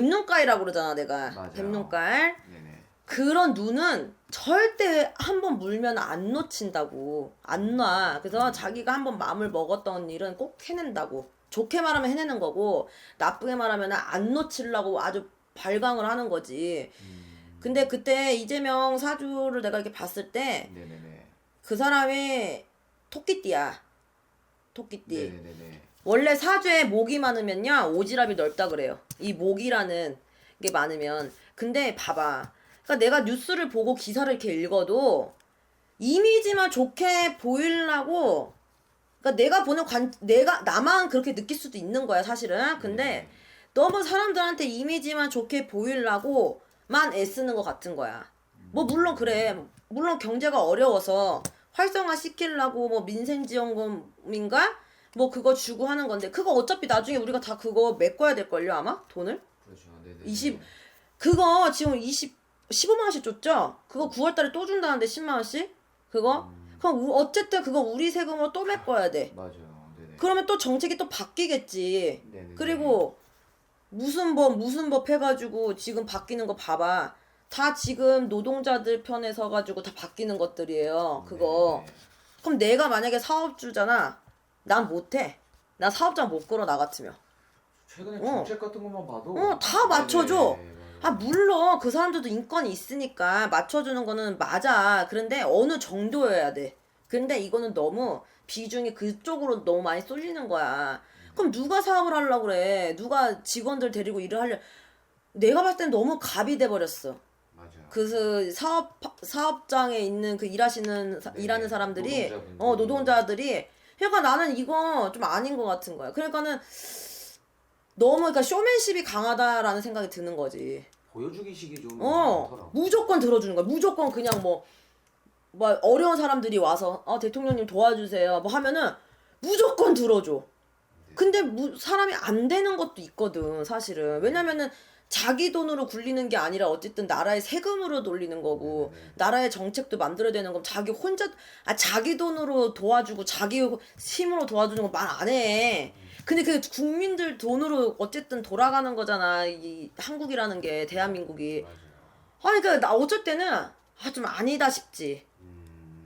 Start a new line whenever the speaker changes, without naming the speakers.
뱀눈깔이라고 그러잖아 내가
맞아요.
뱀눈깔
네네.
그런 눈은 절대 한 번 물면 안 놓친다고 안 놔. 그래서 자기가 한 번 마음을 먹었던 일은 꼭 해낸다고. 좋게 말하면 해내는 거고 나쁘게 말하면 안 놓치려고 아주 발광을 하는 거지.
음,
근데 그때 이재명 사주를 내가 이렇게 봤을 때 그. 사람이 토끼띠야. 토끼띠.
네네네.
원래 사주에 목이 많으면요 오지랖이 넓다 그래요. 이 목이라는 게 많으면 근데 봐봐. 그러니까 내가 뉴스를 보고 기사를 이렇게 읽어도 이미지만 좋게 보이려고 그러니까 내가 보는 관 내가 나만 그렇게 느낄 수도 있는 거야 사실은. 근데 너무 사람들한테 이미지만 좋게 보이려고만 애쓰는 것 같은 거야. 뭐 물론 그래. 물론 경제가 어려워서 활성화 시키려고 뭐 민생 지원금인가 뭐 그거 주고 하는 건데 그거 어차피 나중에 우리가 다 그거 메꿔야 될 걸요 아마 돈을
그렇죠. 네네.
20 그거 지금 20 15만 원씩 줬죠? 그거 9월 달에 또 준다는데 10만 원씩 그거
음,
그럼 우- 어쨌든 그거 우리 세금으로 또 메꿔야 돼.
맞아요. 네네.
그러면 또 정책이 또 바뀌겠지.
네네네.
그리고 무슨 법 무슨 법 해가지고 지금 바뀌는 거 봐봐. 다 지금 노동자들 편에 서가지고 다 바뀌는 것들이에요. 그거.
네네네.
그럼 내가 만약에 사업주잖아. 난 못해. 나 사업자 못 끌어 나 같으면.
최근에
어.
정책 같은 것만 봐도
어, 다 맞춰줘.
네네, 맞아요.
아 물론 그 사람들도 인권이 있으니까 맞춰주는 거는 맞아. 그런데 어느 정도여야 돼. 근데 이거는 너무 비중이 그쪽으로 너무 많이 쏠리는 거야. 그럼 누가 사업을 하려고 그래? 누가 직원들 데리고 일을 하려? 내가 봤을 땐 너무 갑이 돼 버렸어. 그 사업 사업장에 있는 그 일하시는 사-
네,
일하는 사람들이
노동자분들이.
어 노동자들이 그러니까 나는 이거 좀 아닌 것 같은 거야. 그러니까는 너무 그러니까 쇼맨십이 강하다라는 생각이 드는 거지.
보여주기식이 좀
어
많더라고.
무조건 들어주는 거야. 무조건 그냥 뭐. 뭐 어려운 사람들이 와서 어 대통령님 도와주세요 뭐 하면은 무조건 들어줘 근데 무, 사람이 안 되는 것도 있거든 사실은 왜냐면은 자기 돈으로 굴리는 게 아니라 어쨌든 나라의 세금으로 돌리는 거고
네네.
나라의 정책도 만들어야 되는 거 자기 혼자 아 자기 돈으로 도와주고 자기 힘으로 도와주는 거 말 안 해. 근데 그 국민들 돈으로 어쨌든 돌아가는 거잖아. 이 한국이라는 게 대한민국이. 아니 그러니까 나 어쩔 때는 아 좀 아니다 싶지.